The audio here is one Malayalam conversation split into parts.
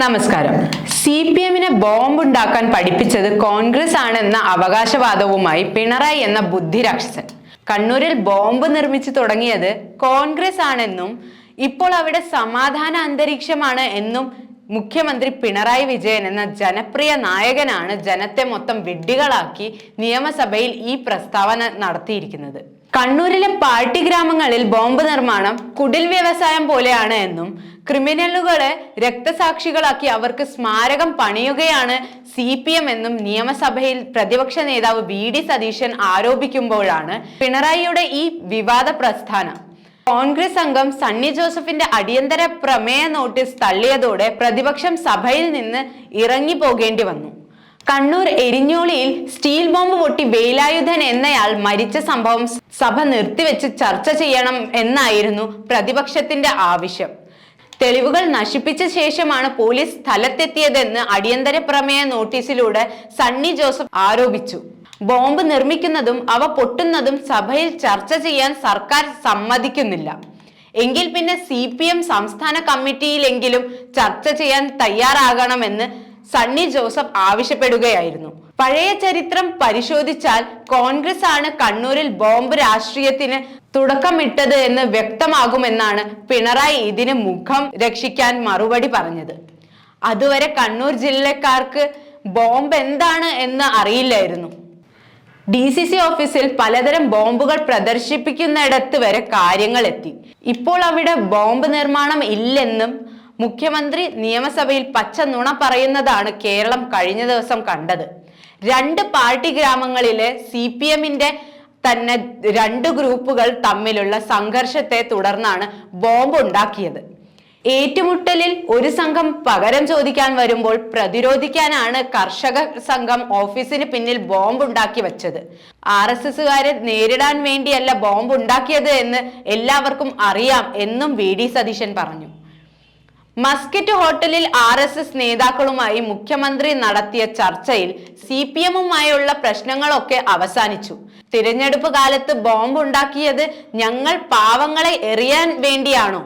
നമസ്കാരം. സി പി എമ്മിനെ ബോംബുണ്ടാക്കാൻ പഠിപ്പിച്ചത് കോൺഗ്രസ് ആണെന്ന അവകാശവാദവുമായി പിണറായി എന്ന ബുദ്ധിരാക്ഷസൻ. കണ്ണൂരിൽ ബോംബ് നിർമ്മിച്ചു തുടങ്ങിയത് കോൺഗ്രസ് ആണെന്നും ഇപ്പോൾ അവിടെ സമാധാന അന്തരീക്ഷമാണ് എന്നും മുഖ്യമന്ത്രി പിണറായി വിജയൻ എന്ന ജനപ്രിയ നായകനാണ് ജനത്തെ മൊത്തം വിഡ്ഢികളാക്കി നിയമസഭയിൽ ഈ പ്രസ്താവന നടത്തിയിരിക്കുന്നത്. കണ്ണൂരിലെ പാർട്ടി ഗ്രാമങ്ങളിൽ ബോംബ് നിർമ്മാണം കുടിൽ വ്യവസായം പോലെയാണ് എന്നും ക്രിമിനലുകളെ രക്തസാക്ഷികളാക്കി അവർക്ക് സ്മാരകം പണിയുകയാണ് സി പി എം എന്നും നിയമസഭയിൽ പ്രതിപക്ഷ നേതാവ് വി ഡി സതീശൻ ആരോപിക്കുമ്പോഴാണ് പിണറായിയുടെ ഈ വിവാദ പ്രസ്ഥാനം. കോൺഗ്രസ് അംഗം സണ്ണി ജോസഫിന്റെ അടിയന്തര പ്രമേയ നോട്ടീസ് തള്ളിയതോടെ പ്രതിപക്ഷം സഭയിൽ നിന്ന് ഇറങ്ങി പോകേണ്ടി വന്നു. കണ്ണൂർ എരിഞ്ഞോളിയിൽ സ്റ്റീൽ ബോംബ് പൊട്ടി വേലായുധൻ എന്നയാൾ മരിച്ച സംഭവം സഭ നിർത്തിവെച്ച് ചർച്ച ചെയ്യണം എന്നായിരുന്നു പ്രതിപക്ഷത്തിന്റെ ആവശ്യം. തെളിവുകൾ നശിപ്പിച്ച ശേഷമാണ് പോലീസ് സ്ഥലത്തെത്തിയതെന്ന് അടിയന്തര പ്രമേയ നോട്ടീസിലൂടെ സണ്ണി ജോസഫ് ആരോപിച്ചു. ബോംബ് നിർമ്മിക്കുന്നതും അവ പൊട്ടുന്നതും സഭയിൽ ചർച്ച ചെയ്യാൻ സർക്കാർ സമ്മതിക്കുന്നില്ല. എങ്കിൽ പിന്നെ സി പി എം സംസ്ഥാന കമ്മിറ്റിയിലെങ്കിലും ചർച്ച ചെയ്യാൻ തയ്യാറാകണമെന്ന് സണ്ണി ജോസഫ് ആവശ്യപ്പെടുകയായിരുന്നു. പഴയ ചരിത്രം പരിശോധിച്ചാൽ കോൺഗ്രസ് ആണ് കണ്ണൂരിൽ ബോംബ് രാഷ്ട്രീയത്തിന് തുടക്കമിട്ടത് എന്ന് വ്യക്തമാകുമെന്നാണ് പിണറായി ഇതിന് മുഖം രക്ഷിക്കാൻ മറുപടി പറഞ്ഞത്. അതുവരെ കണ്ണൂർ ജില്ലക്കാർക്ക് ബോംബ് എന്താണ് എന്ന് അറിയില്ലായിരുന്നു. ഡി സി സി ഓഫീസിൽ പലതരം ബോംബുകൾ പ്രദർശിപ്പിക്കുന്നിടത്ത് വരെ കാര്യങ്ങൾ എത്തി. ഇപ്പോൾ അവിടെ ബോംബ് നിർമ്മാണം ഇല്ലെന്നും മുഖ്യമന്ത്രി നിയമസഭയിൽ പച്ച നുണ പറയുന്നതാണ് കേരളം കഴിഞ്ഞ ദിവസം കണ്ടത്. രണ്ട് പാർട്ടി ഗ്രാമങ്ങളിലെ സി പി എമ്മിന്റെ തന്നെ രണ്ട് ഗ്രൂപ്പുകൾ തമ്മിലുള്ള സംഘർഷത്തെ തുടർന്നാണ് ബോംബ് ഉണ്ടാക്കിയത് ഏറ്റുമുട്ടലിൽ ഒരു സംഘം പകരം ചോദിക്കാൻ വരുമ്പോൾ പ്രതിരോധിക്കാനാണ് കർഷക സംഘം ഓഫീസിന് പിന്നിൽ ബോംബ് ഉണ്ടാക്കി വെച്ചത്. ആർ എസ് എസുകാരെ നേരിടാൻ വേണ്ടിയല്ല ബോംബ് ഉണ്ടാക്കിയത് എന്ന് എല്ലാവർക്കും അറിയാം എന്നും വി ഡി സതീശൻ പറഞ്ഞു. മസ്കറ്റ് ഹോട്ടലിൽ ആർ എസ് എസ് നേതാക്കളുമായി മുഖ്യമന്ത്രി നടത്തിയ ചർച്ചയിൽ സി പി എമ്മുമായുള്ള പ്രശ്നങ്ങളൊക്കെ അവസാനിച്ചു. തിരഞ്ഞെടുപ്പ് കാലത്ത് ബോംബ് ഉണ്ടാക്കിയത് ഞങ്ങൾ പാവങ്ങളെ എറിയാൻ വേണ്ടിയാണോ?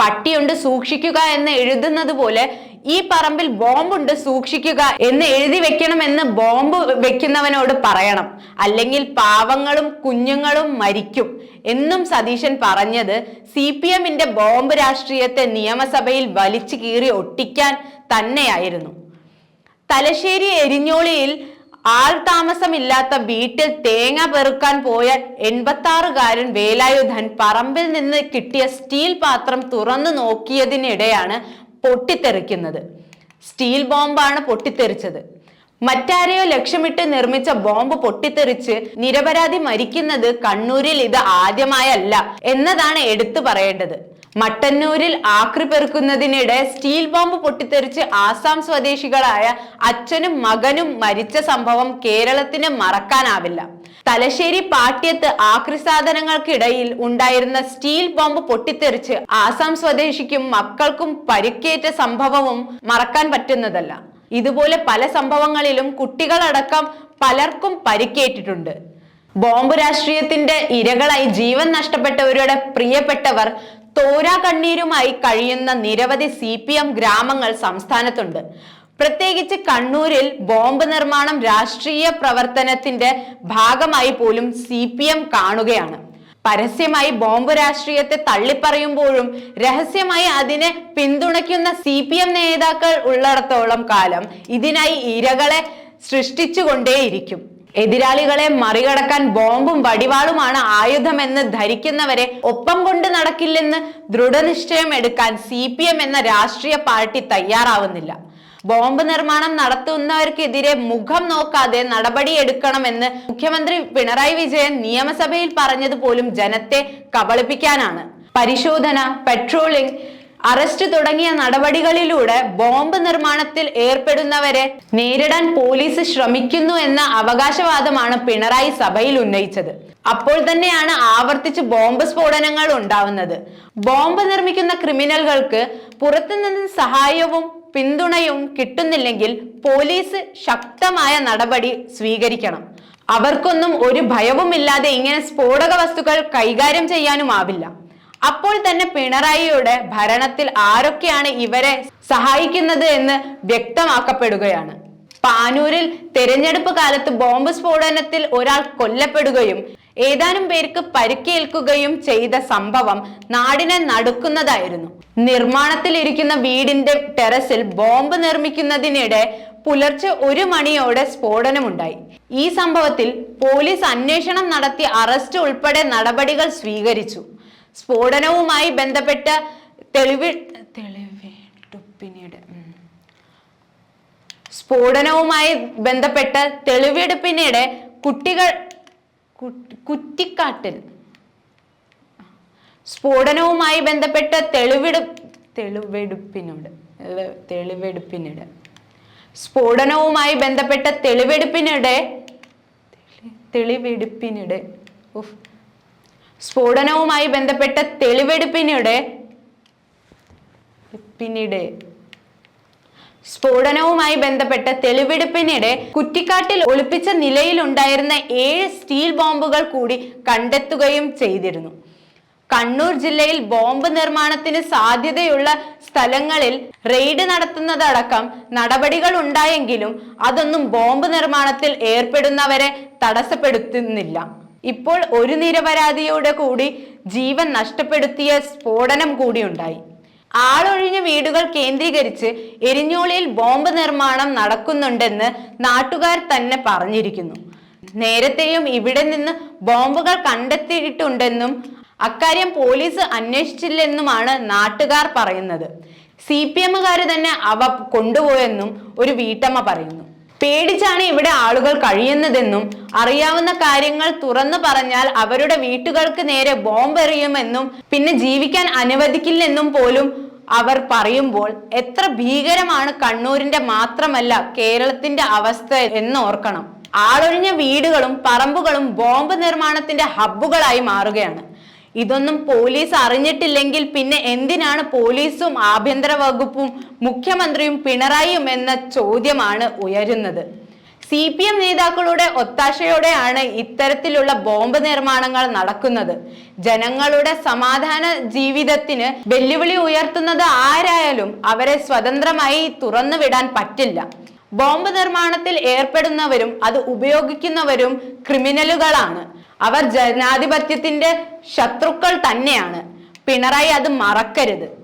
പട്ടിയുണ്ട് സൂക്ഷിക്കുക എന്ന് എഴുതുന്നത് പോലെ ഈ പറമ്പിൽ ബോംബുണ്ട് സൂക്ഷിക്കുക എന്ന് എഴുതി വെക്കണമെന്ന് ബോംബ് വെക്കുന്നവനോട് പറയണം. അല്ലെങ്കിൽ പാവങ്ങളും കുഞ്ഞുങ്ങളും മരിക്കും. എന്നും സതീശൻ പറഞ്ഞത് സി പി എമ്മിന്റെ ബോംബ് രാഷ്ട്രീയത്തെ നിയമസഭയിൽ വലിച്ചു കീറി ഒട്ടിക്കാൻ തന്നെയായിരുന്നു. തലശ്ശേരി എരിഞ്ഞോളിയിൽ ആൾ താമസമില്ലാത്ത വീട്ടിൽ തേങ്ങ പെറുക്കാൻ പോയ എൺപത്താറുകാരൻ വേലായുധൻ പറമ്പിൽ നിന്ന് കിട്ടിയ സ്റ്റീൽ പാത്രം തുറന്നു നോക്കിയതിനിടെയാണ് പൊട്ടിത്തെറിക്കുന്നത്. സ്റ്റീൽ ബോംബാണ് പൊട്ടിത്തെറിച്ചത്. മറ്റാരെയോ ലക്ഷ്യമിട്ട് നിർമ്മിച്ച ബോംബ് പൊട്ടിത്തെറിച്ച് നിരപരാധി മരിക്കുന്നത് കണ്ണൂരിൽ ഇത് ആദ്യമായല്ല എന്നതാണ് എടുത്തു പറയേണ്ടത്. മട്ടന്നൂരിൽ ആക്രി പെറുക്കുന്നതിനിടെ സ്റ്റീൽ ബോംബ് പൊട്ടിത്തെറിച്ച് ആസാം സ്വദേശികളായ അച്ഛനും മകനും മരിച്ച സംഭവം കേരളത്തിന് മറക്കാനാവില്ല. തലശ്ശേരി പാട്യത്ത് ആക്രി സാധനങ്ങൾക്കിടയിൽ ഉണ്ടായിരുന്ന സ്റ്റീൽ ബോംബ് പൊട്ടിത്തെറിച്ച് ആസാം സ്വദേശിക്കും മക്കൾക്കും പരിക്കേറ്റ സംഭവവും മറക്കാൻ പറ്റുന്നതല്ല. ഇതുപോലെ പല സംഭവങ്ങളിലും കുട്ടികളടക്കം പലർക്കും പരിക്കേറ്റിട്ടുണ്ട്. ബോംബ് രാഷ്ട്രീയത്തിന്റെ ഇരകളായി ജീവൻ നഷ്ടപ്പെട്ടവരുടെ പ്രിയപ്പെട്ടവർ തോരാ കണ്ണീരുമായി കഴിയുന്ന നിരവധി സി പി എം ഗ്രാമങ്ങൾ സംസ്ഥാനത്തുണ്ട്. പ്രത്യേകിച്ച് കണ്ണൂരിൽ ബോംബ് നിർമ്മാണം രാഷ്ട്രീയ പ്രവർത്തനത്തിന്റെ ഭാഗമായി പോലും സി കാണുകയാണ്. പരസ്യമായി ബോംബ് രാഷ്ട്രീയത്തെ തള്ളിപ്പറയുമ്പോഴും രഹസ്യമായി അതിനെ പിന്തുണയ്ക്കുന്ന സി പി എം നേതാക്കൾ ഉള്ളിടത്തോളം കാലം ഇതിനായി ഇരകളെ സൃഷ്ടിച്ചുകൊണ്ടേയിരിക്കും. എതിരാളികളെ മറികടക്കാൻ ബോംബും വടിവാളുമാണ് ആയുധമെന്ന് ധരിക്കുന്നവരെ ഒപ്പം കൊണ്ട് നടക്കില്ലെന്ന് ദൃഢനിശ്ചയം എടുക്കാൻ സി എന്ന രാഷ്ട്രീയ പാർട്ടി തയ്യാറാവുന്നില്ല. ബോംബ് നിർമ്മാണം നടത്തുന്നവർക്കെതിരെ മുഖം നോക്കാതെ നടപടിയെടുക്കണമെന്ന് മുഖ്യമന്ത്രി പിണറായി വിജയൻ നിയമസഭയിൽ പറഞ്ഞത് പോലും ജനത്തെ കബളിപ്പിക്കാനാണ്. പരിശോധന പെട്രോളിംഗ് അറസ്റ്റ് തുടങ്ങിയ നടപടികളിലൂടെ ബോംബ് നിർമ്മാണത്തിൽ ഏർപ്പെടുന്നവരെ നേരിടാൻ പോലീസ് ശ്രമിക്കുന്നു എന്ന അവകാശവാദമാണ് പിണറായി സഭയിൽ ഉന്നയിച്ചത്. അപ്പോൾ തന്നെയാണ് ആവർത്തിച്ച് ബോംബ് സ്ഫോടനങ്ങൾ ഉണ്ടാവുന്നത്. ബോംബ് നിർമ്മിക്കുന്ന ക്രിമിനലുകൾക്ക് പുറത്തുനിന്ന് സഹായവും പിന്തുണയും കിട്ടുന്നില്ലെങ്കിൽ പോലീസ് ശക്തമായ നടപടി സ്വീകരിക്കണം. അവർക്കൊന്നും ഒരു ഭയവുമില്ലാതെ ഇങ്ങനെ സ്ഫോടക വസ്തുക്കൾ കൈകാര്യം ചെയ്യാനുമാവില്ല. അപ്പോൾ തന്നെ പിണറായിയുടെ ഭരണത്തിൽ ആരൊക്കെയാണ് ഇവരെ സഹായിക്കുന്നത് എന്ന് വ്യക്തമാക്കപ്പെടുകയാണ്. പാനൂരിൽ തെരഞ്ഞെടുപ്പ് കാലത്ത് ബോംബ് സ്ഫോടനത്തിൽ ഒരാൾ കൊല്ലപ്പെടുകയും ഏതാനും പേർക്ക് പരിക്കേൽക്കുകയും ചെയ്ത സംഭവം നാടിനെ നടുക്കുന്നതായിരുന്നു. നിർമ്മാണത്തിലിരിക്കുന്ന വീടിന്റെ ടെറസിൽ ബോംബ് നിർമ്മിക്കുന്നതിനിടെ പുലർച്ചെ ഒരു മണിയോടെ സ്ഫോടനമുണ്ടായി. ഈ സംഭവത്തിൽ പോലീസ് അന്വേഷണം നടത്തി അറസ്റ്റ് ഉൾപ്പെടെ നടപടികൾ സ്വീകരിച്ചു. സ്ഫോടനവുമായി ബന്ധപ്പെട്ട തെളിവ് തെളിവെടുപ്പിനിടെ. സ്ഫോടനവുമായി ബന്ധപ്പെട്ട തെളിവെടുപ്പിനിടെ കുട്ടികൾ കുട്ടി- കുറ്റിക്കാട്ടിൽ. സ്ഫോടനവുമായി ബന്ധപ്പെട്ട തെളിവെടു തെളിവെടുപ്പിനോട് തെളിവെടുപ്പിനിടെ. സ്ഫോടനവുമായി ബന്ധപ്പെട്ട തെളിവെടുപ്പിനിടെ തെളി- തെളിവെടുപ്പിനിടെ. സ്ഫോടനവുമായി ബന്ധപ്പെട്ട തെളിവെടുപ്പിനിടെ പിന്നീട് സ്ഫോടനവുമായി ബന്ധപ്പെട്ട തെളിവെടുപ്പിനിടെ കുറ്റിക്കാട്ടിൽ ഒളിപ്പിച്ച നിലയിലുണ്ടായിരുന്ന ഏഴ് സ്റ്റീൽ ബോംബുകൾ കൂടി കണ്ടെത്തുകയും ചെയ്തിരുന്നു. കണ്ണൂർ ജില്ലയിൽ ബോംബ് നിർമ്മാണത്തിന് സാധ്യതയുള്ള സ്ഥലങ്ങളിൽ റെയ്ഡ് നടത്തുന്നതടക്കം നടപടികൾ ഉണ്ടായെങ്കിലും അതൊന്നും ബോംബ് നിർമ്മാണത്തിൽ ഏർപ്പെടുന്നവരെ തടസ്സപ്പെടുത്തുന്നില്ല. ഇപ്പോൾ ഒരു നിരപരാധിയോട് കൂടി ജീവൻ നഷ്ടപ്പെടുത്തിയ സ്ഫോടനം കൂടി ഉണ്ടായി ആളൊഴിഞ്ഞ വീടുകൾ കേന്ദ്രീകരിച്ച് എരിഞ്ഞോളിയിൽ ബോംബ് നിർമ്മാണം നടക്കുന്നുണ്ടെന്ന് നാട്ടുകാർ തന്നെ പറഞ്ഞിരിക്കുന്നു. നേരത്തെയും ഇവിടെ നിന്ന് ബോംബുകൾ കണ്ടെത്തിയിട്ടുണ്ടെന്നും അക്കാര്യം പോലീസ് അന്വേഷിച്ചില്ലെന്നുമാണ് നാട്ടുകാർ പറയുന്നത്. സി പി എമ്മുകാർ തന്നെ അവ കൊണ്ടുപോയെന്നും ഒരു വീട്ടമ്മ പറയുന്നു. പേടിച്ചാണ് ഇവിടെ ആളുകൾ കഴിയുന്നതെന്നും അറിയാവുന്ന കാര്യങ്ങൾ തുറന്നു പറഞ്ഞാൽ അവരുടെ വീട്ടുകൾക്ക് നേരെ ബോംബ് എറിയുമെന്നും പിന്നെ ജീവിക്കാൻ അനുവദിക്കില്ലെന്നും പോലും അവർ പറയുമ്പോൾ എത്ര ഭീകരമാണ് കണ്ണൂരിന്റെ മാത്രമല്ല കേരളത്തിന്റെ അവസ്ഥ എന്ന് ഓർക്കണം ആളൊഴിഞ്ഞ വീടുകളും പറമ്പുകളും ബോംബ് നിർമ്മാണത്തിന്റെ ഹബ്ബുകളായി മാറുകയാണ്. ഇതൊന്നും പോലീസ് അറിഞ്ഞിട്ടില്ലെങ്കിൽ പിന്നെ എന്തിനാണ് പോലീസും ആഭ്യന്തര വകുപ്പും മുഖ്യമന്ത്രിയും പിണറായിയും എന്ന ചോദ്യമാണ് ഉയരുന്നത്? സി പി എം നേതാക്കളുടെ ഒത്താശയോടെയാണ് ഇത്തരത്തിലുള്ള ബോംബ് നിർമ്മാണങ്ങൾ നടക്കുന്നത്. ജനങ്ങളുടെ സമാധാന ജീവിതത്തിന് വെല്ലുവിളി ഉയർത്തുന്നത് ആരായാലും അവരെ സ്വതന്ത്രമായി തുറന്നു വിടാൻ പറ്റില്ല. ബോംബ് നിർമ്മാണത്തിൽ ഏർപ്പെടുന്നവരും അത് ഉപയോഗിക്കുന്നവരും ക്രിമിനലുകളാണ്. അവർ ജനാധിപത്യത്തിന്റെ ശത്രുക്കൾ തന്നെയാണ്. പിണറായി അത് മറക്കരുത്.